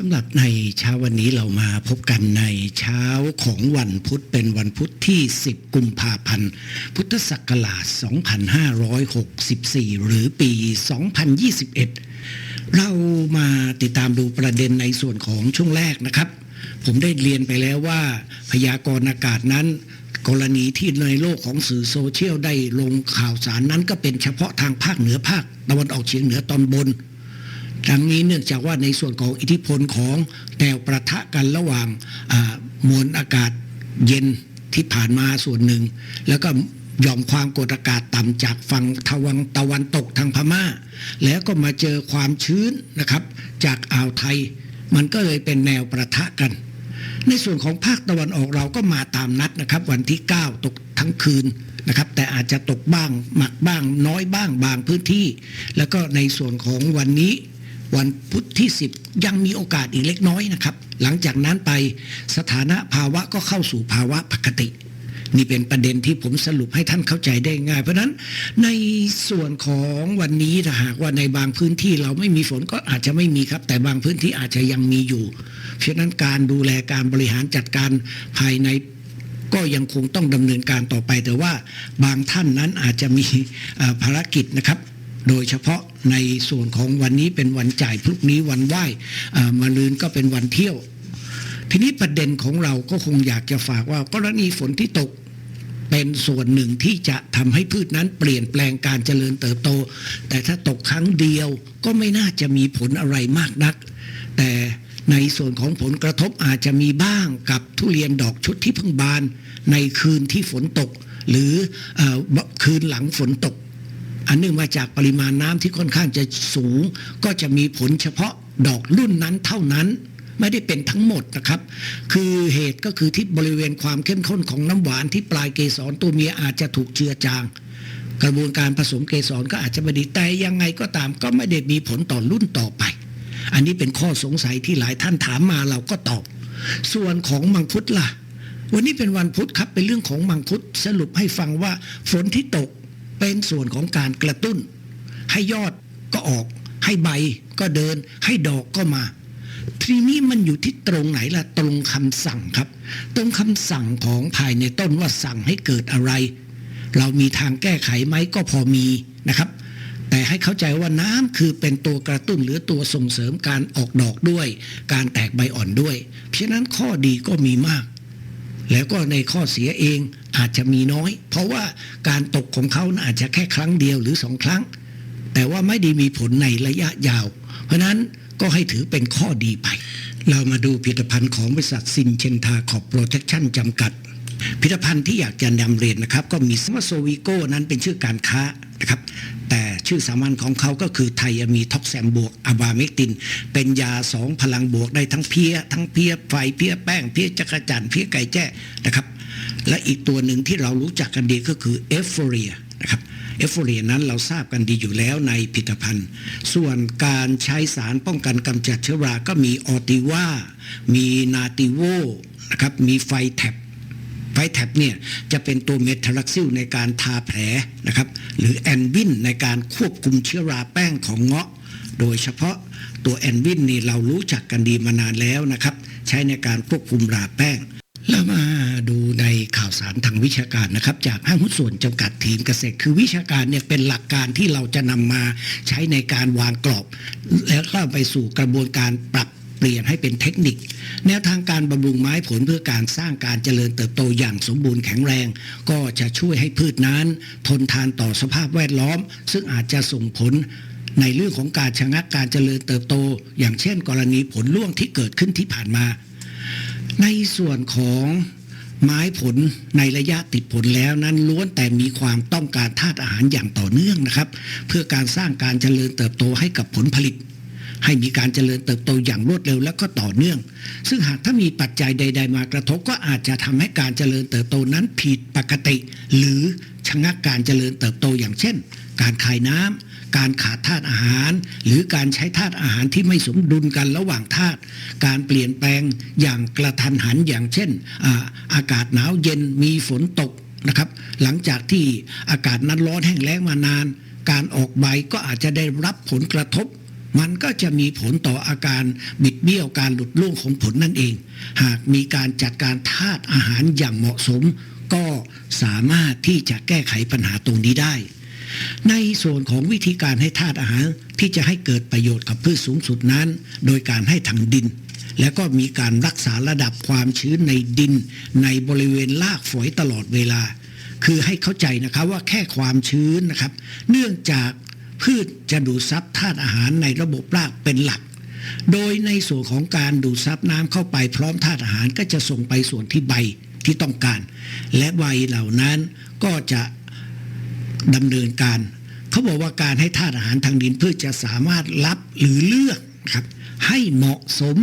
สำหรับในเช้าวันนี้เรามาพบกันในเช้าของวันพุธเป็นวันพุธที่ 10 กุมภาพันธ์ พุทธศักราช 2564 หรือปี 2021 เรามาติดตามดูประเด็นในส่วนของช่วงแรกนะครับ ผมได้เรียนไปแล้วว่าพยากรณ์อากาศนั้น กรณีที่ในโลกของสื่อโซเชียลได้ลงข่าวสารนั้นก็เป็นเฉพาะทางภาคเหนือภาคตะวันออกเฉียงเหนือตอนบน ทั้งนี้เนื่องจากว่าในส่วนของอิทธิพลของแนวประทะกันระหว่างมวลอากาศเย็นที่ผ่านมาส่วนหนึ่ง แล้วก็หย่อมความกดอากาศต่ำจากฝั่งตะวันตะวันตกทางพม่า แล้วก็มาเจอความชื้นนะครับ จากอ่าวไทย มันก็เลยเป็นแนวประทะกัน ในส่วนของภาคตะวันออกเราก็มาตามนัดนะครับ วันที่ 9 ตกทั้งคืนนะครับแต่อาจจะตกบ้างหมักบ้างน้อยบ้างบางพื้นที่ แล้วก็ในส่วนของวันนี้ วันพุธที่ 10 ยังมีโอกาสอีกเล็กน้อยนะครับ หลังจากนั้นไปสถานะภาวะก็เข้าสู่ภาวะปกติ นี่เป็นประเด็นที่ผมสรุปให้ท่านเข้าใจได้ง่าย เพราะนั้นในส่วนของวันนี้ถ้าหากว่าในบางพื้นที่เราไม่มีฝนก็อาจจะไม่มีครับ แต่บางพื้นที่อาจจะยังมีอยู่ เพราะนั้นการดูแลการบริหารจัดการภายในก็ยังคงต้องดำเนินการต่อไป แต่ว่าบางท่านนั้นอาจจะมีภารกิจนะครับ โดยเฉพาะ ในส่วนของวันนี้เป็นวันจ่ายพรุ่งนี้วันไหว้มาลืนก็เป็นวันเที่ยว ทีนี้ประเด็นของเราก็คงอยากจะฝากว่ากรณีฝนที่ตกเป็นส่วนหนึ่งที่จะทำให้พืชนั้นเปลี่ยนแปลงการเจริญเติบโต แต่ถ้าตกครั้งเดียวก็ไม่น่าจะมีผลอะไรมากนัก แต่ในส่วนของผลกระทบอาจจะมีบ้างกับทุเรียนดอกชุดที่เพิ่งบาน ในคืนที่ฝนตก หรืออคืนหลังฝนตก อันเนื่องมาจากปริมาณน้ำที่ค่อนข้างจะสูง ก็จะมีผลเฉพาะดอกรุ่นนั้นเท่านั้นไม่ได้เป็นทั้งหมดนะครับ คือเหตุก็คือที่บริเวณความเข้มข้นของน้ำหวานที่ปลายเกสรตัวเมียอาจจะถูกเจือจาง กระบวนการผสมเกสรก็อาจจะไม่ดีแต่ยังไงก็ตามก็ไม่ได้มีผลต่อรุ่นต่อไป อันนี้เป็นข้อสงสัยที่หลายท่านถามมาเราก็ตอบ ส่วนของมังคุดล่ะ วันนี้เป็นวันพุธครับเป็นเรื่องของมังคุดสรุปให้ฟังว่าฝนที่ตก เป็นส่วนของการกระตุ้น ให้ยอดก็ออก ให้ใบก็เดิน ให้ดอกก็มา ทีนี้มันอยู่ที่ตรงไหนล่ะ ตรงคำสั่งครับ ตรงคำสั่งของภายในต้นว่าสั่งให้เกิดอะไร เรามีทางแก้ไขไหมก็พอมีนะครับ แต่ให้เข้าใจว่าน้ำคือเป็นตัวกระตุ้นหรือตัวส่งเสริมการออกดอกด้วย การแตกใบอ่อนด้วย เพราะฉะนั้นข้อดีก็มีมาก แล้วก็ในข้อเสียเอง อาจจะมีน้อย เพราะว่าการตกของเขาอาจจะแค่ครั้งเดียวหรือสองครั้ง แต่ว่าไม่ได้มีผลในระยะยาว เพราะนั้นก็ให้ถือเป็นข้อดีไป เรามาดูผลิตภัณฑ์ของบริษัทซินเชนทาขอบโปรเทคชั่นจำกัดผลิตภัณฑ์ที่อยากจะนำเรียนนะครับ ก็มีสมาโซวิโก้นั้นเป็นชื่อการค้านะครับ แต่ชื่อสามัญของเขาก็คือไทยมีท็อกแซมบวกอะบาเมกติน เป็นยาสองพลังบวกได้ทั้งเพี้ย ทั้งเพี้ยไฟเพี้ยแป้งเพี้ยจักรจันเพี้ยไก่แจ้นะครับ และอีกตัวหนึ่งที่เรารู้จักกันดีก็คือเอฟโฟเรียนะครับเอฟโฟเรียนั้นเราทราบกันดีอยู่แล้วในผลิตภัณฑ์ ส่วนการใช้สารป้องกันกำจัดเชื้อรา ก็มีออติว่ามีนาติโวนะครับมีไฟแท็บไฟแท็บเนี่ยจะเป็นตัวเมทารักซิลในการทาแผลนะครับหรือแอนวินในการควบคุมเชื้อราแป้งของเงาะ โดยเฉพาะตัวแอนวินนี่เรารู้จักกันดีมานานแล้วนะครับ ใช้ในการควบคุมราแป้งแล้วมา สารทางวิชาการนะครับ จากห้างหุ้นส่วนจำกัดทีมเกษตร คือวิชาการเนี่ยเป็นหลักการที่เราจะนำมาใช้ในการวางกรอบ แล้วก็ไปสู่กระบวนการปรับเปลี่ยนให้เป็นเทคนิค แนวทางการบำรุงไม้ผลเพื่อการสร้างการเจริญเติบโตอย่างสมบูรณ์แข็งแรง ก็จะช่วยให้พืชนั้น ทนทานต่อสภาพแวดล้อม ซึ่งอาจจะส่งผลในเรื่องของการชะงักการเจริญเติบโต อย่างเช่น กรณีผลร่วงที่เกิดขึ้นที่ผ่านมา ในส่วนของ ไม้ผลในระยะติดผลแล้วนั้นล้วนแต่มีความต้องการธาตุอาหารอย่างต่อเนื่องนะครับ เพื่อการสร้างการเจริญเติบโตให้กับผลผลิต ให้มีการเจริญเติบโตอย่างรวดเร็วและก็ต่อเนื่อง ซึ่งหากถ้ามีปัจจัยใด ๆ มากระทบก็อาจจะทำให้การเจริญเติบโตนั้นผิดปกติ หรือชะงักการเจริญเติบโตอย่างเช่น การขายน้ำ การขาดธาตุอาหาร หรือการใช้ธาตุอาหารที่ไม่สมดุลกันระหว่างธาตุการเปลี่ยนแปลงอย่างกระทันหันอย่างเช่นอาอากาศหนาวเย็นมีฝนตกนะครับ หลังจากที่อากาศนั้นร้อนแห้งแล้งมานาน การออกใบก็อาจจะได้รับผลกระทบ มันก็จะมีผลต่ออาการบิดเบี้ยวการหลุดล่วงของผลนั่นเอง หากมีการจัดการธาตุอาหารอย่างเหมาะสม ก็สามารถที่จะแก้ไขปัญหาตรงนี้ได้ ในส่วนของวิธีการให้ธาตุอาหารที่จะให้เกิดประโยชน์กับพืชสูงสุดนั้น โดยการให้ทางดิน แล้วก็มีการรักษาระดับความชื้นในดิน ในบริเวณรากฝอยตลอดเวลา คือให้เข้าใจนะครับว่าแค่ความชื้นนะครับ เนื่องจากพืชจะดูดซับธาตุอาหารในระบบรากเป็นหลัก โดยในส่วนของการดูดซับน้ำเข้าไปพร้อมธาตุอาหารก็จะส่งไปส่วนที่ใบที่ต้องการ และใบเหล่านั้นก็จะ ดำเนินการ เขาบอกว่าการให้ธาตุอาหารทางดินเพื่อจะสามารถรับหรือเลือกครับให้เหมาะสม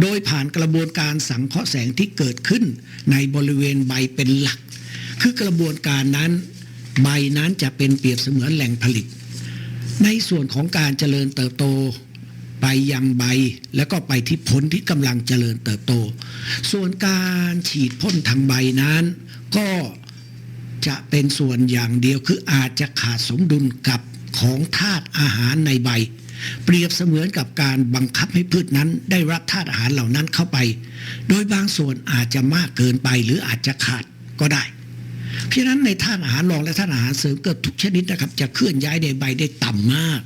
โดยผ่านกระบวนการสังเคราะห์แสงที่เกิดขึ้นในบริเวณใบเป็นหลัก คือกระบวนการนั้นใบนั้นจะเป็นเปรียบเสมือนแหล่งผลิต ในส่วนของการเจริญเติบโตไปยังใบแล้วก็ไปที่ผลที่กำลังเจริญเติบโต ส่วนการฉีดพ่นทางใบนั้น ก็ จะเป็นส่วนอย่างเดียวคืออาจจะขาดสมดุลกับของธาตุอาหารในใบ เปรียบเสมือนกับการบังคับให้พืชนั้นได้รับธาตุอาหารเหล่านั้นเข้าไป โดยบางส่วนอาจจะมากเกินไปหรืออาจจะขาดก็ได้ เพราะฉะนั้นในธาตุอาหารรองและธาตุอาหารเสริมเกือบทุกชนิดนะครับ จะเคลื่อนย้ายในใบได้ต่ำมาก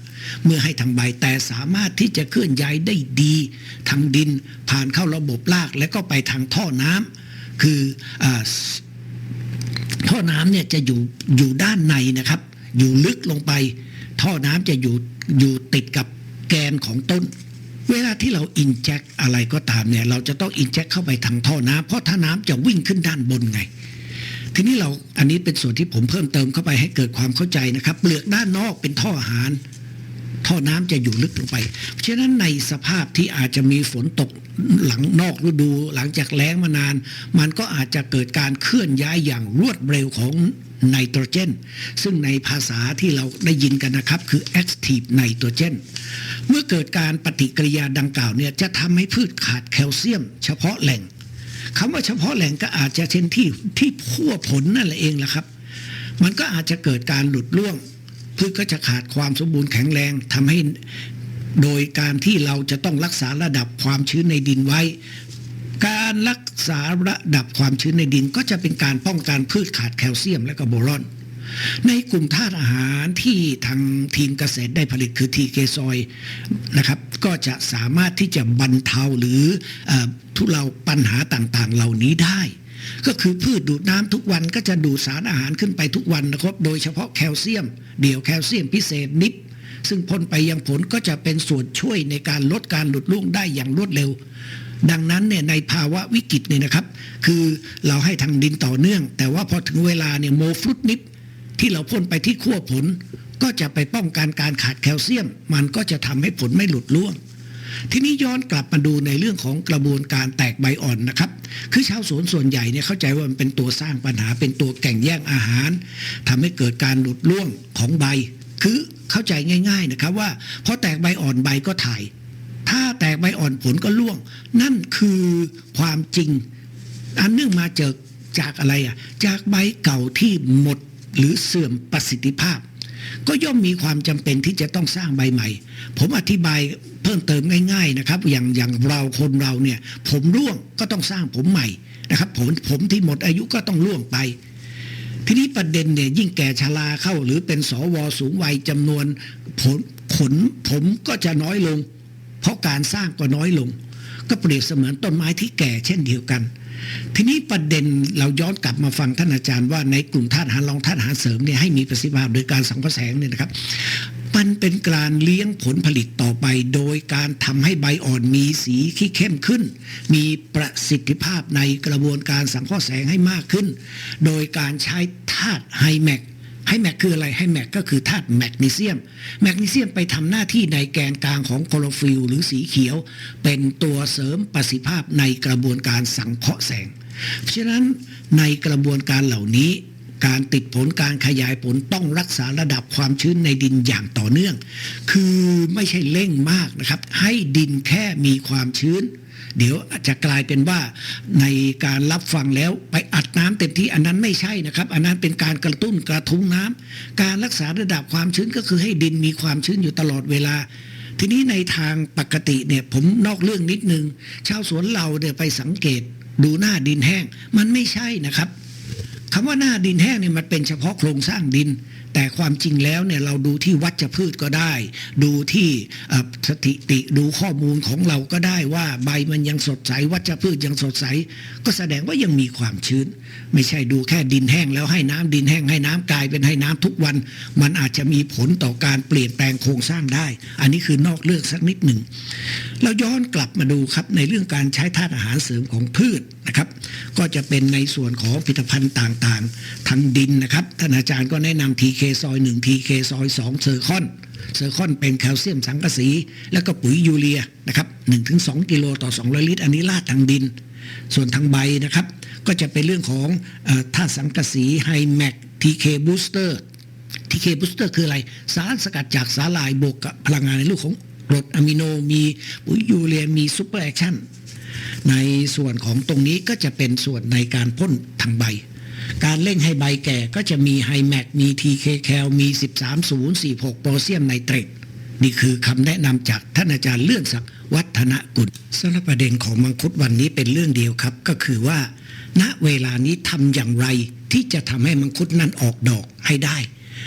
เมื่อให้ทางใบแต่สามารถที่จะเคลื่อนย้ายได้ดี ทางดินผ่านเข้าระบบรากและก็ไปทางท่อน้ำคืออ ท่อน้ำเนี่ยจะอยู่อยู่ด้านในนะครับ อยู่ลึกลงไป ท่อน้ำจะอยู่อยู่ติดกับแกนของต้น เวลาที่เราอินแจกอะไรก็ตามเนี่ยเราจะต้องอินแจกเข้าไปทางท่อน้ำเพราะถ้าน้ำจะวิ่งขึ้นด้านบนไง ทีนี้เราอันนี้เป็นส่วนที่ผมเพิ่มเติมเข้าไปให้เกิดความเข้าใจนะครับ เปลือกด้านนอกเป็นท่ออาหาร ท่อน้ำจะอยู่ลึกลงไปเพราะฉะนั้นในสภาพที่อาจจะมีฝนตก หลังนอกฤดูหลังจากแล้งมานาน มันก็อาจจะเกิดการเคลื่อนย้ายอย่างรวดเร็วของไนโตรเจน ซึ่งในภาษาที่เราได้ยินกันนะครับ คือ active nitrogen เมื่อเกิดการปฏิกิริยาดังกล่าวเนี่ยจะทำให้พืชขาดแคลเซียม เฉพาะแหล่งคำว่าเฉพาะแหล่งก็อาจจะเช่นที่ที่ขั้วผลนั่นแหละเองละครับ มันก็อาจจะเกิดการหลุดร่วงพืชก็จะขาดความสมบูรณ์แข็งแรงทำให้ โดยการที่เราจะต้องรักษาระดับความชื้นในดินไว้ การรักษาระดับความชื้นในดินก็จะเป็นการป้องกันพืชขาดแคลเซียมและก็โบรอน ในกลุ่มธาตุอาหารที่ทางทีมเกษตรได้ผลิตคือทีเกซอยนะครับ ก็จะสามารถที่จะบรรเทาหรือออทุเลาปัญหาต่างๆ เหล่านี้ได้ก็คือพืชดูดน้ำทุกวันก็จะดูดสารอาหารขึ้นไปทุกวันนะครับ โดยเฉพาะแคลเซียม เดี่ยวแคลเซียมพิเศษนิด ซึ่งพ่นไปยังผลก็จะเป็นส่วนช่วยในการลดการหลุดล่วงได้อย่างรวดเร็ว ดังนั้นเนี่ยในภาวะวิกฤตเนี่ยนะครับ คือเราให้ทางดินต่อเนื่อง แต่ว่าพอถึงเวลาเนี่ยโมฟรุตนิดที่เราพ่นไปที่ขั้วผล ก็จะไปป้องกันการขาดแคลเซียม มันก็จะทำให้ผลไม่หลุดล่วงทีนี้ย้อนกลับมาดูในเรื่องของกระบวนการแตกใบอ่อนนะครับ คือชาวสวนส่วนใหญ่เนี่ยเข้าใจว่ามันเป็นตัวสร้างปัญหาเป็นตัวแก่งแย่งอาหารทำให้เกิดการหลุดล่วงของใบ คือเข้าใจง่าย ๆนะครับว่าพอแตกใบอ่อนใบก็ถ่าย ถ้าแตกใบอ่อนผลก็ล่วง นั่นคือความจริง อันเนื่องมาจากจากอะไรอะจากใบเก่าที่หมดหรือเสื่อมประสิทธิภาพ ก็ย่อมมีความจำเป็นที่จะต้องสร้างใบใหม่ ผมอธิบายเพิ่มเติมง่าย ๆนะครับ อย่างอย่างเราคนเราเนี่ย ผมร่วงก็ต้องสร้างผมใหม่นะครับผมผมที่หมดอายุก็ต้องร่วงไป ทีนี้ประเด็นเนี่ยยิ่งแก่ชราเข้า หรือเป็นสวสูงวัยจำนวนผลผลผมก็จะน้อยลง เพราะการสร้างก็น้อยลง ก็เปรียบเสมือนต้นไม้ที่แก่เช่นเดียวกัน ทีนี้ประเด็นเราย้อนกลับมาฟังท่านอาจารย์ว่าในกลุ่มธาตุอาหารรองธาตุอาหารเสริมเนี่ยให้มีประสิทธิภาพโดยการสังเคราะห์แสงเนี่ยนะครับ มันเป็นการเลี้ยงผลผลิตต่อไป โดยการทำให้ใบอ่อนมีสีที่เข้มขึ้น มีประสิทธิภาพในกระบวนการสังเคราะห์แสงให้มากขึ้น โดยการใช้ธาตุไฮแมกไฮแมกคืออะไรไฮแมกก็คือธาตุแมกนีเซียม แมกนีเซียมไปทำหน้าที่ในแกนกลางของโคลอโฟิลหรือสีเขียว เป็นตัวเสริมประสิทธิภาพในกระบวนการสังเคราะห์แสง เพราะฉะนั้นในกระบวนการเหล่านี้ การติดผลการขยายผลต้องรักษาระดับความชื้นในดินอย่างต่อเนื่อง คือไม่ใช่เร่งมากนะครับ ให้ดินแค่มีความชื้น เดี๋ยวอาจจะกลายเป็นว่าในการรับฟังแล้วไปอัดน้ำเต็มที่อันนั้นไม่ใช่นะครับ อันนั้นเป็นการกระตุ้นกระทุ้งน้ำการรักษาระดับความชื้นก็คือให้ดินมีความชื้นอยู่ตลอดเวลาทีนี้ในทางปกติเนี่ยผมนอกเรื่องนิดนึง ชาวสวนเราเนี่ยไปสังเกตดูหน้าดินแห้ง มันไม่ใช่นะครับ คำว่าหน้าดินแห้งเนี่ยมันเป็นเฉพาะโครงสร้างดิน แต่ความจริงแล้วเนี่ยเราดูที่วัชพืชก็ได้ ดูที่สถิติดูข้อมูลของเราก็ได้ว่าใบมันยังสดใสวัชพืชยังสดใส ก็แสดงว่ายังมีความชื้น ไม่ใช่ดูแค่ดินแห้งแล้วให้น้ำดินแห้งให้น้ำกลายเป็นให้น้ำทุกวัน มันอาจจะมีผลต่อการเปลี่ยนแปลงโครงสร้างได้ อันนี้คือนอกเรื่องสักนิดหนึ่งเราย้อนกลับมาดูครับในเรื่องการใช้ธาตุอาหารเสริมของพืชนะครับ ก็จะเป็นในส่วนของผลิตภัณฑ์ต่างๆ ทางดินนะครับท่านอาจารย์ก็แนะนำ TK ซอย1 TK ซอย2เซอร์คอนเซอร์คอนเป็นแคลเซียมสังกะสี แล้วก็ปุ๋ยยูเรียนะครับ1-2กิโลต่อ 200 ลิตร อันนี้ลาดทางดิน ส่วนทางใบนะครับ ก็จะเป็นเรื่องของเอ่อธาตุสังกะสีไฮแม็ก TK Booster ทีเคบูสเตอร์คืออะไร สารสกัดจากสาหร่ายบวกกับพลังงานในรูปของกรดอะมิโนมีปุ๋ยยูเรียมีซูเปอร์แอคชั่นในส่วนของตรงนี้ก็จะเป็นส่วนในการพ่นทางใบ การเร่งให้ใบแก่ก็จะมีไฮแมกมีทีเคแคลมี 13046โพแทสเซียมไนเตรตนี่คือคำแนะนำจากท่านอาจารย์เลื่อนศักดิ์วัฒนกุลสำหรับประเด็นของมังคุดวันนี้เป็นเรื่องเดียวครับ ก็คือว่า ณเวลานี้ทำอย่างไรที่จะทำให้มังคุดนั้นออกดอกให้ได้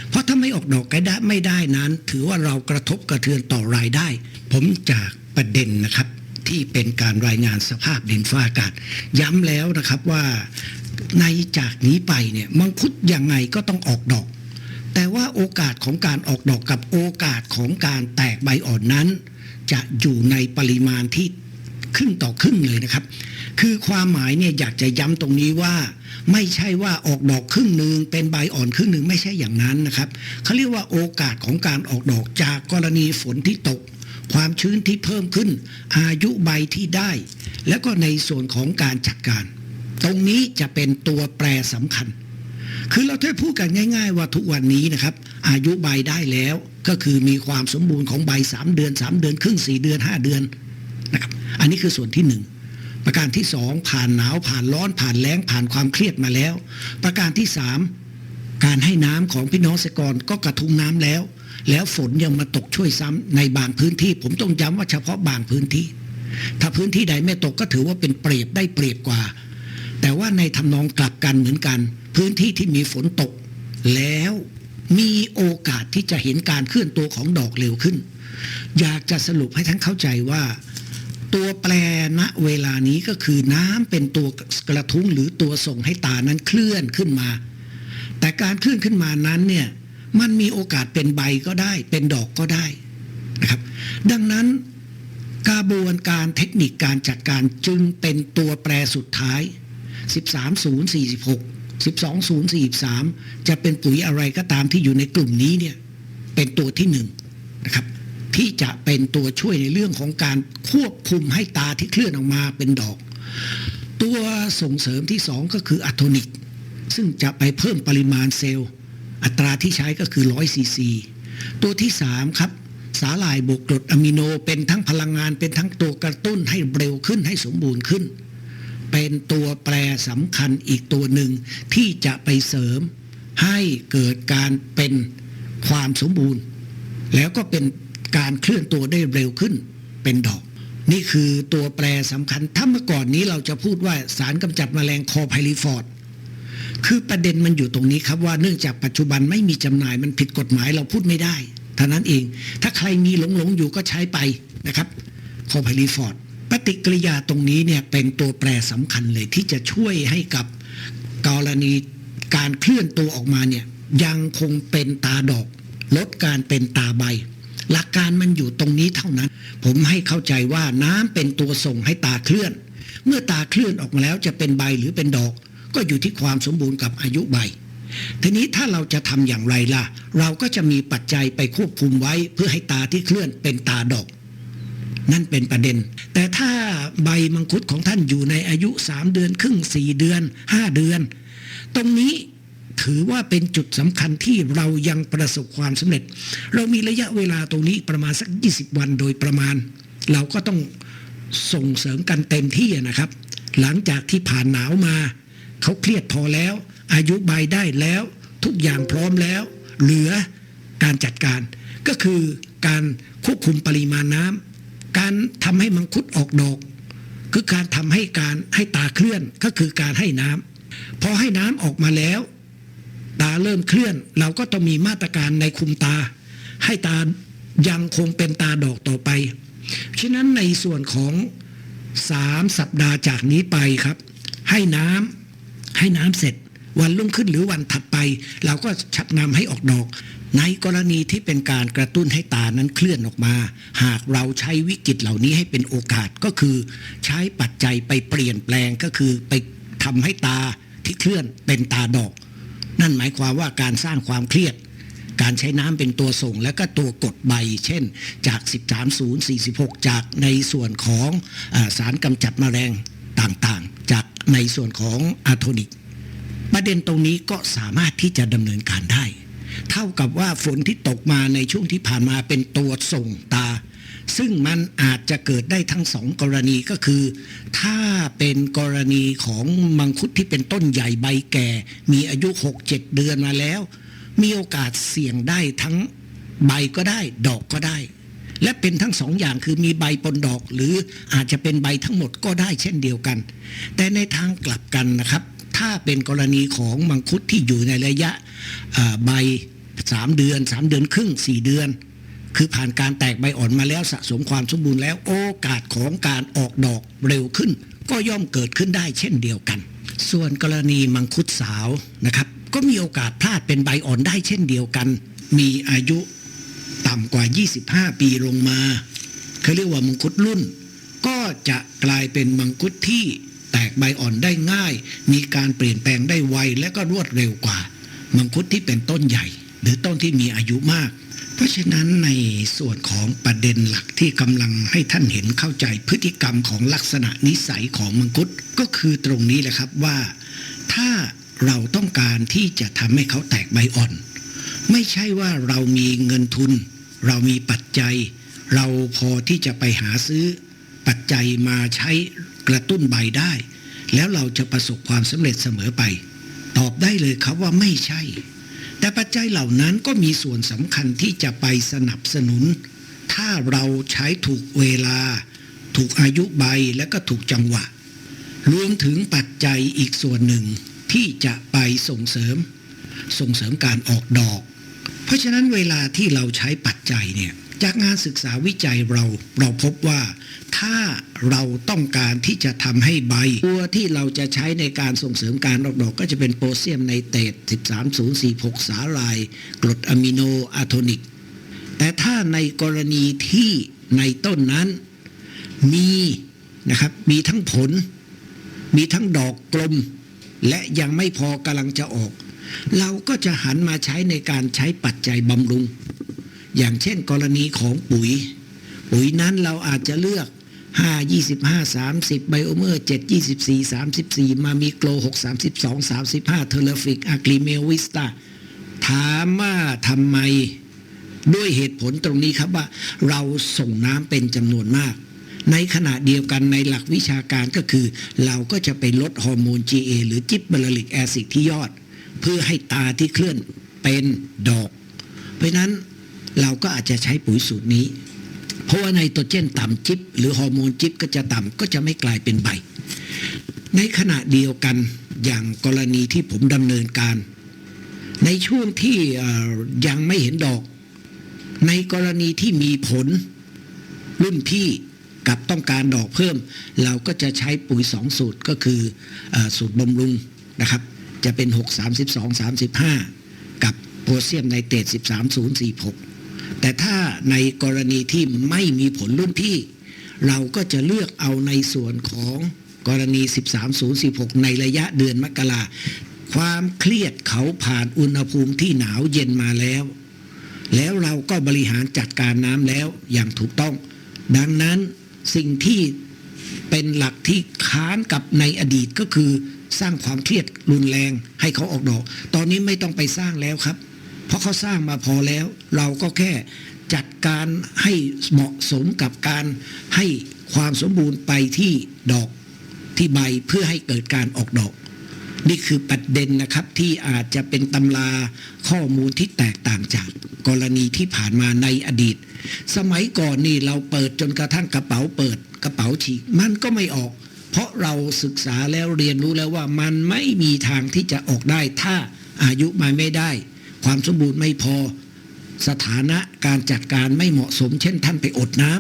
เพราะถ้าไม่ออกดอกก็ได้ไม่ได้นั้น ถือว่าเรากระทบกระเทือนต่อรายได้ ผมจากประเด็นนะครับที่เป็นการรายงานสภาพดินฟ้าอากาศ ย้ำแล้วนะครับว่า ในจากนี้ไปเนี่ยมังคุดยังไงก็ต้องออกดอก แต่ว่าโอกาสของการออกดอกกับโอกาสของการแตกใบอ่อนนั้น จะอยู่ในปริมาณที่ครึ่งต่อครึ่งเลยนะครับ คือความหมายเนี่ยอยากจะย้ำตรงนี้ว่า ไม่ใช่ว่าออกดอกครึ่งหนึ่งเป็นใบอ่อนครึ่งหนึ่งไม่ใช่อย่างนั้นนะครับเขาเรียกว่าโอกาสของการออกดอกจากกรณีฝนที่ตก ความชื้นที่เพิ่มขึ้น อายุใบที่ได้ แล้วก็ในส่วนของการจัดการ ตรงนี้จะเป็นตัวแปรสำคัญ คือเราถ้าพูดกันง่าย ๆ ว่าทุกวันนี้นะครับ อายุใบได้แล้วก็คือมีความสมบูรณ์ของใบ 3 เดือน 3 เดือน ครึ่ง 4 เดือน 5 เดือนนะครับอันนี้คือส่วนที่ 1ประการที่2ผ่านหนาวผ่านร้อนผ่านแล้งผ่านความเครียดมาแล้ว ประการที่3การให้น้ำของพี่น้องเกษตรกรก็กระทุ้งน้ำแล้ว แล้วฝนยังมาตกช่วยซ้ำในบางพื้นที่ ผมต้องย้ำว่าเฉพาะบางพื้นที่ ถ้าพื้นที่ใดไม่ตกก็ถือว่าเป็นเปรียบได้เปรียบกว่า แต่ว่าในทำนองกลับกันเหมือนกัน พื้นที่ที่มีฝนตก แล้วมีโอกาสที่จะเห็นการเคลื่อนตัวของดอกเร็วขึ้น อยากจะสรุปให้ท่านเข้าใจว่า ตัวแปรณเวลานี้ก็คือน้ำเป็นตัวกระทุ้งหรือตัวส่งให้ตานั้นเคลื่อนขึ้นมา แต่การเคลื่อนขึ้นมานั้นเนี่ยมันมีโอกาสเป็นใบก็ได้ เป็นดอกก็ได้นะครับ ดังนั้นกระบวนการเทคนิคการจัดการจึงเป็นตัวแปรสุดท้าย 13046 12043 จะเป็นปุ๋ยอะไรก็ตามที่อยู่ในกลุ่มนี้เนี่ยเป็นตัวที่หนึ่งนะครับที่จะเป็นตัวช่วยในเรื่องของการควบคุมให้ตาที่เคลื่อนออกมาเป็นดอก ตัวส่งเสริมที่สองก็คืออะโทนิก ซึ่งจะไปเพิ่มปริมาณเซลล์ อัตราที่ใช้ก็คือ100ซีซีตัวที่3ครับสาหร่ายบวกกรดอะมิโนเป็นทั้งพลังงานเป็นทั้งตัวกระตุ้นให้เร็วขึ้นให้สมบูรณ์ขึ้น เป็นตัวแปรสำคัญอีกตัวหนึ่ง ที่จะไปเสริมให้เกิดการเป็นความสมบูรณ์ แล้วก็เป็นการเคลื่อนตัวได้เร็วขึ้นเป็นดอก นี่คือตัวแปรสำคัญถ้าเมื่อก่อนนี้เราจะพูดว่าสารกำจัดแมลงคอไพลิฟอร์ดคือประเด็นมันอยู่ตรงนี้ครับว่าเนื่องจากปัจจุบันไม่มีจำหน่ายมันผิดกฎหมายเราพูดไม่ได้เท่านั้นเอง ถ้าใครมีหลงหลงๆอยู่ก็ใช้ไปนะครับโคไพลีฟอร์ด ปฏิกิริยาตรงนี้เนี่ยเป็นตัวแปรสำคัญเลยที่จะช่วยให้กับกรณีการเคลื่อนตัวออกมาเนี่ยยังคงเป็นตาดอก ลดการเป็นตาใบ หลักการมันอยู่ตรงนี้เท่านั้น ผมให้เข้าใจว่าน้ำเป็นตัวส่งให้ตาเคลื่อน เมื่อตาเคลื่อนออกมาแล้วจะเป็นใบหรือเป็นดอก ก็อยู่ที่ความสมบูรณ์กับอายุใบทีนี้ถ้าเราจะทำอย่างไรล่ะ เราก็จะมีปัจจัยไปควบคุมไว้เพื่อให้ตาที่เคลื่อนเป็นตาดอก นั่นเป็นประเด็น แต่ถ้าใบมังคุดของท่านอยู่ในอายุ 3 เดือนครึ่ง 4 เดือน 5 เดือน ตรงนี้ถือว่าเป็นจุดสำคัญที่เรายังประสบความสำเร็จ เรามีระยะเวลาตรงนี้ประมาณสัก 20 วันโดยประมาณ เราก็ต้องส่งเสริมกันเต็มที่นะครับ หลังจากที่ผ่านหนาวมาเขาเครียดพอแล้ว อายุใบได้แล้ว ทุกอย่างพร้อมแล้ว เหลือการจัดการ ก็คือการควบคุมปริมาณน้ำ การทำให้มังคุดออกดอก คือการทำให้การให้ตาเคลื่อนก็คือการให้น้ำพอให้น้ำออกมาแล้ว ตาเริ่มเคลื่อน เราก็ต้องมีมาตรการในคุมตา ให้ตายังคงเป็นตาดอกต่อไป ฉะนั้นในส่วนของสามสัปดาห์จากนี้ไปครับ ให้น้ำให้น้ำเสร็จ วันรุ่งขึ้นหรือวันถัดไป เราก็ชักนำให้ออกดอก ในกรณีที่เป็นการกระตุ้นให้ตานั้นเคลื่อนออกมา หากเราใช้วิกฤตเหล่านี้ให้เป็นโอกาสก็คือ ใช้ปัจจัยไปเปลี่ยนแปลงก็คือไปทำให้ตาที่เคลื่อนเป็นตาดอก นั่นหมายความว่าการสร้างความเครียด การใช้น้ำเป็นตัวส่งและก็ตัวกดใบ เช่นจาก 13046 จากในส่วนของอสารกำจัดแมลงต่างๆ จากในส่วนของอะโทนิก ประเด็นตรงนี้ก็สามารถที่จะดำเนินการได้ เท่ากับว่าฝนที่ตกมาในช่วงที่ผ่านมาเป็นตัวส่งตา ซึ่งมันอาจจะเกิดได้ทั้งสองกรณีก็คือ ถ้าเป็นกรณีของมังคุดที่เป็นต้นใหญ่ใบแก่ มีอายุ 6-7 เดือนมาแล้ว มีโอกาสเสี่ยงได้ทั้งใบก็ได้ ดอกก็ได้ และเป็นทั้งสองอย่างคือมีใบปนดอก หรืออาจจะเป็นใบทั้งหมดก็ได้เช่นเดียวกัน แต่ในทางกลับกันนะครับ ถ้าเป็นกรณีของมังคุดที่อยู่ในระยะอ่าใบ 3 เดือน 3 เดือนครึ่ง 4 เดือน คือผ่านการแตกใบอ่อนมาแล้วสะสมความสมบูรณ์แล้วโอกาสของการออกดอกเร็วขึ้น ก็ย่อมเกิดขึ้นได้เช่นเดียวกัน ส่วนกรณีมังคุดสาวนะครับก็มีโอกาสพลาดเป็นใบอ่อนได้เช่นเดียวกัน มีอายุต่ำกว่า 25 ปีลงมาเขาเรียกว่ามังคุดรุ่น ก็จะกลายเป็นมังคุดที่ แตกใบอ่อนได้ง่าย มีการเปลี่ยนแปลงได้ไวและก็รวดเร็วกว่า มังคุดที่เป็นต้นใหญ่ หรือต้นที่มีอายุมาก เพราะฉะนั้นในส่วนของประเด็นหลักที่กำลังให้ท่านเห็นเข้าใจพฤติกรรมของลักษณะนิสัยของมังคุดก็คือตรงนี้แหละครับว่า ถ้าเราต้องการที่จะทำให้เขาแตกใบอ่อน ไม่ใช่ว่าเรามีเงินทุน เรามีปัจจัย เราพอที่จะไปหาซื้อปัจจัยมาใช้ กระตุ้นใบได้ แล้วเราจะประสบความสำเร็จเสมอไป ตอบได้เลยครับว่าไม่ใช่ แต่ปัจจัยเหล่านั้นก็มีส่วนสำคัญที่จะไปสนับสนุน ถ้าเราใช้ถูกเวลา ถูกอายุใบและก็ถูกจังหวะ รวมถึงปัจจัยอีกส่วนหนึ่งที่จะไปส่งเสริม ส่งเสริมการออกดอก เพราะฉะนั้นเวลาที่เราใช้ปัจจัยเนี่ย จากงานศึกษาวิจัยเราเราพบว่าถ้าเราต้องการที่จะทำให้ใบ ตัวที่เราจะใช้ในการส่งเสริมการออกดอกก็จะเป็นโพแทสเซียมไนเตรต13046 สาลาย กรดอะมิโนอะโทนิก แต่ถ้าในกรณีที่ในต้นนั้นมีนะครับมีทั้งผล มีทั้งดอกกลม และยังไม่พอกำลังจะออก เราก็จะหันมาใช้ในการใช้ปัจจัยบำรุง อย่างเช่นกรณีของปุ๋ย ปุ๋ยนั้นเราอาจจะเลือก5 25 30ไบโอเมอร์7 24 34มามีโกล6 32 35เทเลฟิกอะกริเมลวิสตาถามว่าทำไมด้วยเหตุผลตรงนี้ครับว่า เราส่งน้ำเป็นจำนวนมาก ในขณะเดียวกันในหลักวิชาการก็คือ เราก็จะไปลดฮอร์โมน GA หรือจิบเบลลิกแอซิดที่ยอด เพื่อให้ตาที่เคลื่อนเป็นดอก เพราะนั้น เราก็อาจจะใช้ปุ๋ยสูตรนี้ เพราะว่าไนโตรเจนต่ำจิบหรือฮอร์โมนจิบก็จะต่ำก็จะไม่กลายเป็นใบ ในขณะเดียวกันอย่างกรณีที่ผมดำเนินการ ในช่วงที่ยังไม่เห็นดอก ในกรณีที่มีผลรุ่นพี่กับต้องการดอกเพิ่ม เราก็จะใช้ปุ๋ย2สูตรก็คือเออสูตรบำรุงนะครับ จะเป็น 6 32 35 กับโพแทสเซียมไนเตรต13046 แต่ถ้าในกรณีที่ไม่มีผลรุ่นพี่ เราก็จะเลือกเอาในส่วนของกรณี 13046ในระยะเดือนมกราความเครียดเขาผ่านอุณหภูมิที่หนาวเย็นมาแล้ว แล้วเราก็บริหารจัดการน้ำแล้วอย่างถูกต้อง ดังนั้นสิ่งที่เป็นหลักที่ค้านกับในอดีตก็คือสร้างความเครียดรุนแรงให้เขาออกดอก ตอนนี้ไม่ต้องไปสร้างแล้วครับ เพราะเขาสร้างมาพอแล้ว เราก็แค่จัดการให้เหมาะสมกับการให้ความสมบูรณ์ไปที่ดอกที่ใบเพื่อให้เกิดการออกดอก นี่คือประเด็นนะครับที่อาจจะเป็นตำราข้อมูลที่แตกต่างจากกรณีที่ผ่านมาในอดีต สมัยก่อนนี่เราเปิดจนกระทั่งกระเป๋าเปิดกระเป๋าฉีกมันก็ไม่ออก เพราะเราศึกษาแล้วเรียนรู้แล้วว่ามันไม่มีทางที่จะออกได้ถ้าอายุมันไม่ได้ ความสมบูรณ์ไม่พอสถานะการจัดการไม่เหมาะสม เช่นท่านไปอดน้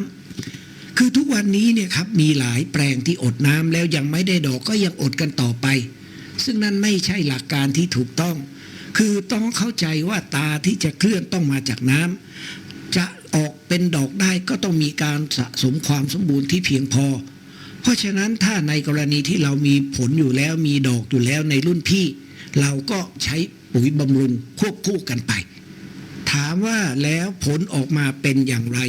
ำคือทุกวันนี้เนี่ยครับมีหลายแปลงที่อดน้ำแล้วยังไม่ได้ดอกก็ยังอดกันต่อไป ซึ่งนั่นไม่ใช่หลักการที่ถูกต้อง คือต้องเข้าใจว่าตาที่จะเคลื่อนต้องมาจากน้ำจะออกเป็นดอกได้ก็ต้องมีการสะสมความสมบูรณ์ที่เพียงพอ เพราะฉะนั้นถ้าในกรณีที่เรามีผลอยู่แล้วมีดอกอยู่แล้วในรุ่นพี่ เราก็ใช้ ปุ๋ยบำรุงควบคู่กันไป ถามว่าแล้วผลออกมาเป็นอย่างไร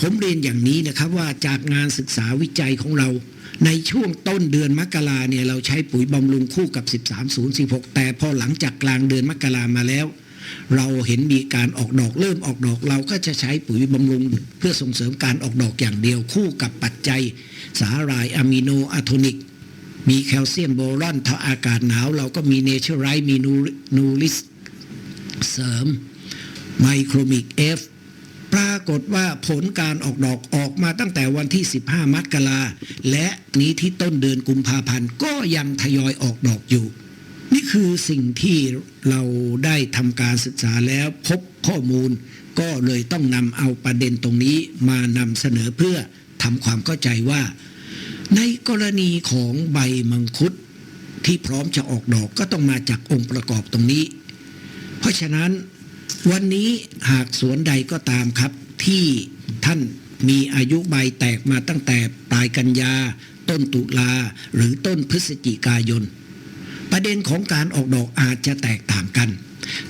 ผมเรียนอย่างนี้นะครับว่าจากงานศึกษาวิจัยของเรา ในช่วงต้นเดือนมกราเนี่ยเราใช้ปุ๋ยบำรุงคู่กับ 13016แต่พอหลังจากกลางเดือนมกรามาแล้ว เราเห็นมีการออกดอกเริ่มออกดอก เราก็จะใช้ปุ๋ยบำรุง เพื่อส่งเสริมการออกดอกอย่างเดียวคู่กับปัจจัย สาหร่ายอะมิโนอะโทนิก มีแคลเซียมโบรอนถ้าอากาศหนาว เราก็มีเนเชอร์ไรมีนูริสเสริมไมโครมิกเอฟปรากฏว่าผลการออกดอกออกมาตั้งแต่วันที่ 15 มกราและนี้ที่ต้นเดือนกุมภาพันธ์ก็ยังทยอยออกดอกอยู่ นี่คือสิ่งที่เราได้ทำการศึกษาแล้วพบข้อมูล ก็เลยต้องนำเอาประเด็นตรงนี้มานำเสนอเพื่อทำความเข้าใจว่า ในกรณีของใบมังคุดที่พร้อมจะออกดอกก็ต้องมาจากองค์ประกอบตรงนี้ เพราะฉะนั้นวันนี้หากสวนใดก็ตามครับ ที่ท่านมีอายุใบแตกมาตั้งแต่ปลายกันยา ต้นตุลาหรือต้นพฤศจิกายน ประเด็นของการออกดอกอาจจะแตกต่างกัน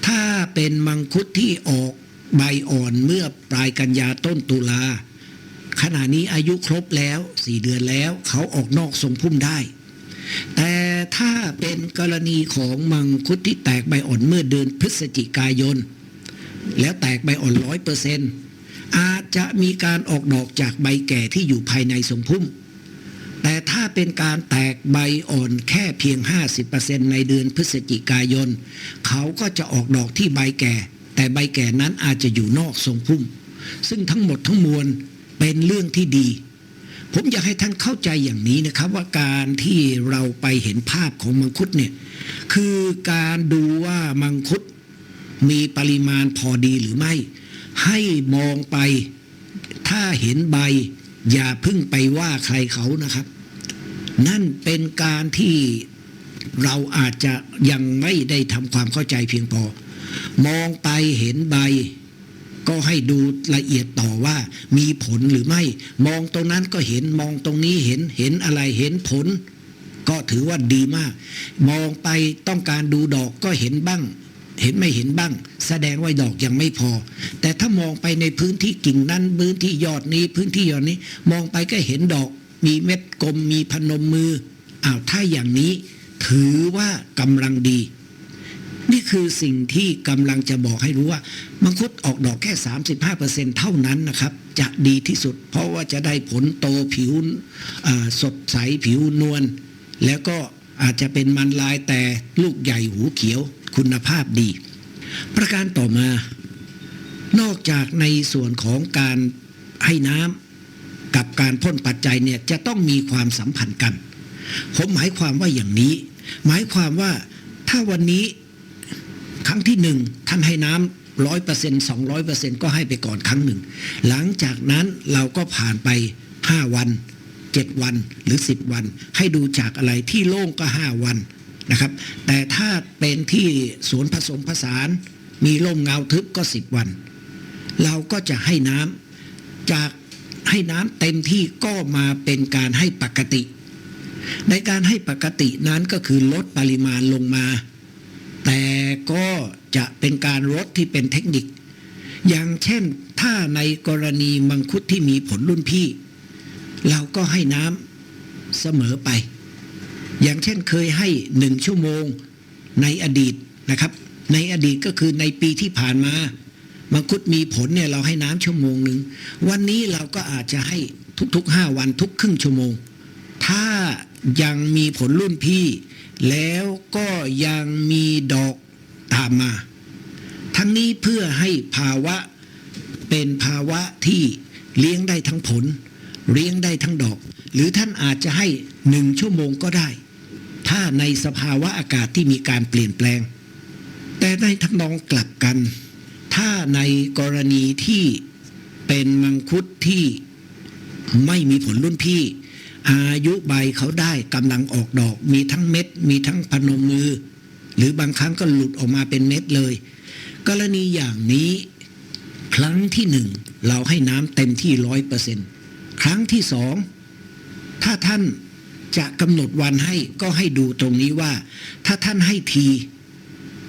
ถ้าเป็นมังคุดที่ออกใบอ่อนเมื่อปลายกันยาต้นตุลา ขณะนี้อายุครบแล้วสี่เดือนแล้ว เขาออกนอกทรงพุ่มได้ แต่ถ้าเป็นกรณีของมังคุดที่แตกใบอ่อนเมื่อเดือนพฤศจิกายน แล้วแตกใบอ่อนร้อยเปอร์เซนต์อาจจะมีการออกดอกจากใบแก่ที่อยู่ภายในทรงพุ่ม แต่ถ้าเป็นการแตกใบอ่อนแค่เพียง 50%ในเดือนพฤศจิกายน เขาก็จะออกดอกที่ใบแก่ แต่ใบแก่นั้นอาจจะอยู่นอกทรงพุ่ม ซึ่งทั้งหมดทั้งมวล เป็นเรื่องที่ดี ผมอยากให้ท่านเข้าใจอย่างนี้นะครับ ว่าการที่เราไปเห็นภาพของมังคุดเนี่ยคือการดูว่ามังคุดมีปริมาณพอดีหรือไม่ ให้มองไปถ้าเห็นใบ อย่าพึ่งไปว่าใครเขานะครับ นั่นเป็นการที่เราอาจจะยังไม่ได้ทำความเข้าใจเพียงพอ มองไปเห็นใบ ก็ให้ดูละเอียดต่อว่ามีผลหรือไม่ มองตรงนั้นก็เห็นมองตรงนี้เห็นเห็นอะไรเห็นผล ก็ถือว่าดีมาก มองไปต้องการดูดอกก็เห็นบ้าง เห็นไม่เห็นบ้าง แสดงว่าดอกยังไม่พอ แต่ถ้ามองไปในพื้นที่กิ่งนั้นพื้นที่ยอดนี้พื้นที่ยอดนี้ มองไปก็เห็นดอก มีเม็ดกลมมีพนมมืออ้าวถ้าอย่างนี้ ถือว่ากำลังดี นี่คือสิ่งที่กำลังจะบอกให้รู้ว่า มังคุดออกดอกแค่ 35%เท่านั้นนะครับ จะดีที่สุด เพราะว่าจะได้ผลโตผิวสดใสผิวนวลแล้วก็อาจจะเป็นมันลายแต่ลูกใหญ่หูเขียวคุณภาพดี ประการต่อมา นอกจากในส่วนของการให้น้ำกับการพ่นปัจจัยเนี่ยจะต้องมีความสัมพันธ์กัน ผมหมายความว่าอย่างนี้ หมายความว่าถ้าวันนี้ ครั้งที่หนึ่งท่านให้น้ำร้อยเปอร์เซ็นต์สองร้อยเปอร์เซ็นต์ก็ให้ไปก่อนครั้งหนึ่ง หลังจากนั้นเราก็ผ่านไป5วัน7วันหรือ10วัน ให้ดูจากอะไรที่โล่งก็5วันนะครับ แต่ถ้าเป็นที่สวนผสมผสาน มีร่มเงาทึบก็10วัน เราก็จะให้น้ำจากให้น้ำเต็มที่ก็มาเป็นการให้ปกติ ในการให้ปกตินั้นก็คือลดปริมาณลงมา แต่ก็จะเป็นการลดที่เป็นเทคนิค อย่างเช่นถ้าในกรณีมังคุดที่มีผลรุ่นพี่ เราก็ให้น้ำเสมอไป อย่างเช่นเคยให้หนึ่งชั่วโมงในอดีตนะครับ ในอดีตก็คือในปีที่ผ่านมามังคุดมีผลเนี่ยเราให้น้ำชั่วโมงหนึ่งวันนี้เราก็อาจจะให้ทุกๆห้าวันทุกครึ่งชั่วโมง ถ้ายังมีผลรุ่นพี่ แล้วก็ยังมีดอกตามมา ทั้งนี้เพื่อให้ภาวะเป็นภาวะที่เลี้ยงได้ทั้งผล เลี้ยงได้ทั้งดอก หรือท่านอาจจะให้หนึ่งชั่วโมงก็ได้ ถ้าในสภาวะอากาศที่มีการเปลี่ยนแปลง แต่ในทำนองกลับกัน ถ้าในกรณีที่เป็นมังคุดที่ไม่มีผลรุ่นพี่ อายุใบเขาได้กำลังออกดอก มีทั้งเม็ด มีทั้งพนมมือ หรือบางครั้งก็หลุดออกมาเป็นเม็ดเลย กรณีอย่างนี้ ครั้งที่หนึ่งเราให้น้ำเต็มที่ร้อยเปอร์เซ็นครั้งที่สองถ้าท่านจะกำหนดวันให้ก็ให้ดูตรงนี้ว่า ถ้าท่านให้ที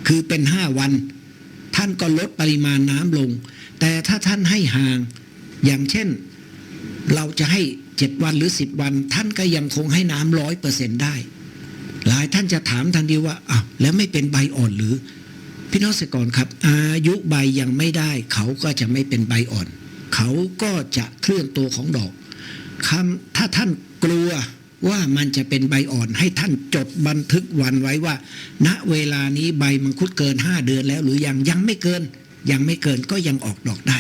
คือเป็นห้าวัน ท่านก็ลดปริมาณน้ำลง แต่ถ้าท่านให้ห่าง อย่างเช่น เราจะให้ เจ็ดวันหรือสิบวัน ท่านก็ยังคงให้น้ำร้อยเปอร์เซ็นได้ หลายท่านจะถามทันทีว่าอ้าวแล้วไม่เป็นใบอ่อนหรือ พี่น้องเกษตรกรครับ อายุใบยังไม่ได้ เขาก็จะไม่เป็นใบอ่อน เขาก็จะเคลื่อนตัวของดอกคำถ้าท่านกลัวว่ามันจะเป็นใบอ่อนให้ท่านจดบันทึกวันไว้ว่า ณเวลานี้ใบมังคุดเกิน 5 เดือนแล้ว หรือยังยังไม่เกิน ยังไม่เกินก็ยังออกดอกได้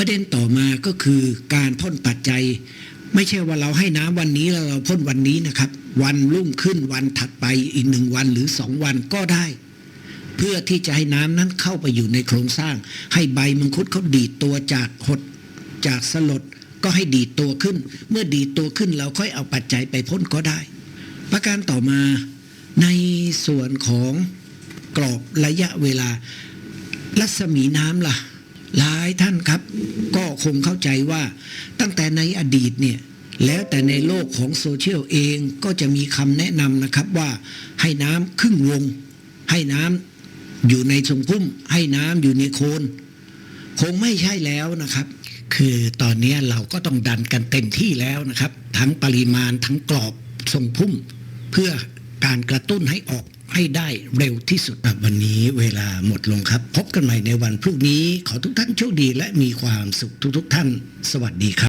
ประเด็นต่อมาก็คือการพ่นปัจจัย ไม่ใช่ว่าเราให้น้ำวันนี้แล้วเราพ่นวันนี้นะครับ วันรุ่งขึ้นวันถัดไปอีกหนึ่งวันหรือสองวันก็ได้ เพื่อที่จะให้น้ำนั้นเข้าไปอยู่ในโครงสร้าง ให้ใบมังคุดเขาดีดตัวจากหดจากสลดก็ให้ดีดตัวขึ้น เมื่อดีดตัวขึ้นเราค่อยเอาปัจจัยไปพ่นก็ได้ ประการต่อมาในส่วนของกรอบระยะเวลารัศมีน้ำล่ะ หลายท่านครับ ก็คงเข้าใจว่าตั้งแต่ในอดีตเนี่ยแล้วแต่ในโลกของโซเชียลเองก็จะมีคำแนะนำนะครับว่าให้น้ำครึ่งวง ให้น้ำอยู่ในทรงพุ่ม ให้น้ำอยู่ในโคน คงไม่ใช่แล้วนะครับ คือตอนนี้เราก็ต้องดันกันเต็มที่แล้วนะครับ ทั้งปริมาณทั้งกรอบทรงพุ่ม เพื่อการกระตุ้นให้ออก ให้ได้เร็วที่สุดวันนี้เวลาหมดลงครับ พบกันใหม่ในวันพรุ่งนี้ขอทุกท่านโชคดีและมีความสุขทุกๆท่าน สวัสดีครับ